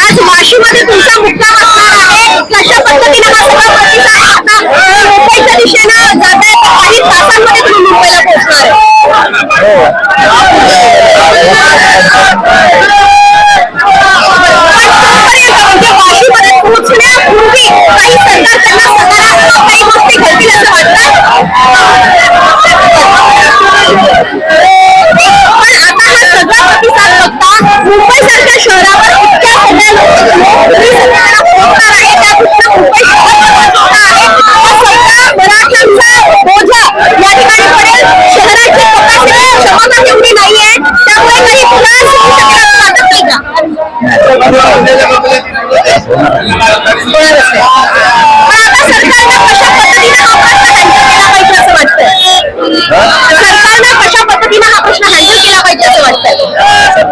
आज वाशीमध्ये तुमचा मुक्काम असणार आहे कशा पद्धतीने हा सगळा प्रतिसाद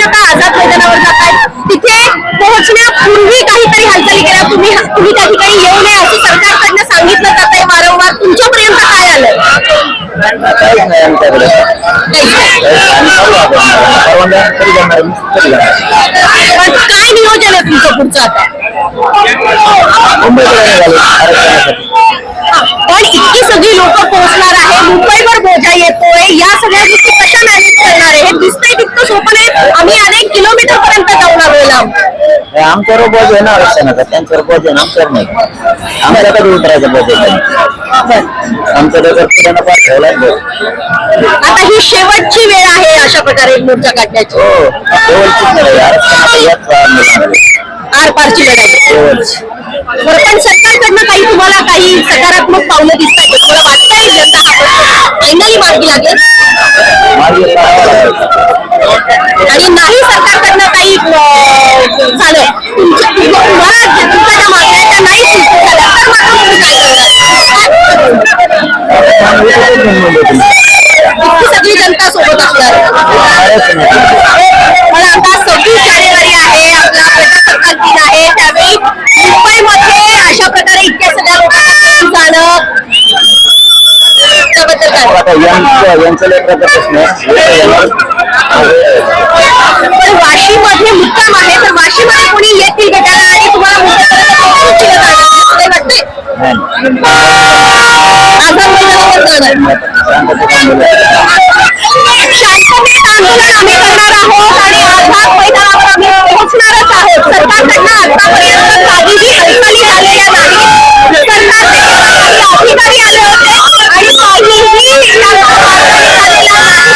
तुम्ही आता आझाद मैदानावर जाताय. तिथे पोहोचण्यापूर्वी काहीतरी हालचाली केल्या तुम्ही तुम्ही त्या ठिकाणी येऊ नये असं सरकारकडनं सांगितलं जात आहे वारंवार तुमच्यापर्यंत काय आलं पण काय नियोजन आहे तुमचं पुढचं आता? पण इतकी सगळी लोक पोहोचणार आहे मुंबईवर बोजा येतोय. या सगळ्या गोष्टी कशा मॅनेज करणार आहे हे दिसतंय नाही. आम्ही अनेक किलोमीटर पर्यंत जाऊन आमच्यावर बोज आहे ना आरक्षणाचा त्यांच्यावर बोज आहे ना आमच्यावर नाही. आमच्या कधी उतरायचं बोज आहे आमच्या डोक्यात पुढे पाठ ठेवलाय बोज आता ही शेवटची वेळ आहे अशा प्रकारे मोर्चा काढण्याची. हो. शेवटचीच लढाई आरक्षणाचा याच लढाई. आर पारची लढाई शेवटची. बरं पण सरकारकडनं काही तुम्हाला काही सकारात्मक पावलं दिसतात? तुम्हाला वाटतंय जनता फायनली मार्गी लागेल. आणि नाही सरकारकडनं काही झालं तुम्हाला तुमच्या मागण्या नाही? झाल्या तर सगळी जनता सोबत असणार काढायचं नाही. पण आता सव्वीस जानेवारी आहे आपला प्रजासत्ताक दिन आहे त्यावेळी मुंबईमध्ये अशा प्रकारे इतक्या सगळ्या लोकांना घेऊन जाणं त्याबद्दल काय आता यांचं यांचं लेकराचा प्रश्न आहे. वाशीमध्ये मुक्काम आहे तर वाशीमध्ये कोणी येतील भेटायला आणि तुम्हाला आंदोलन. आम्ही करणार आहोत आणि आझाद मैदानावर आम्ही पोहोचणारच आहोत. सरकारकडनं आतापर्यंत काहीही हालचाली झालेल्या नाही सरकारचे काही अधिकारी आले होते आणि काहीही याचा हालचाली झालेल्या नाही.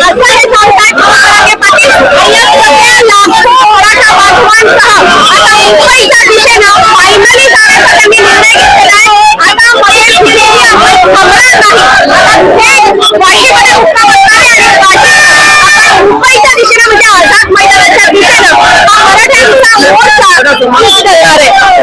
असं हे सांगतायत महाराजे पाटील आणि या सगळ्या लाखो मराठा बांधवांसह आता मुंबईच्या दिशेनं फायनली जाण्याचा त्यांनी निर्णय घेतलेला आहे आता मध्ये कुठेही आपण थांबणार नाही आता थेट वाशीमध्ये मुक्काम असणार आहे आणि वाशी आता मुंबईच्या दिशेनं म्हणजे आझाद मैदानाच्या दिशेनं. हा मराठ्यांचा मोर्चा. आहे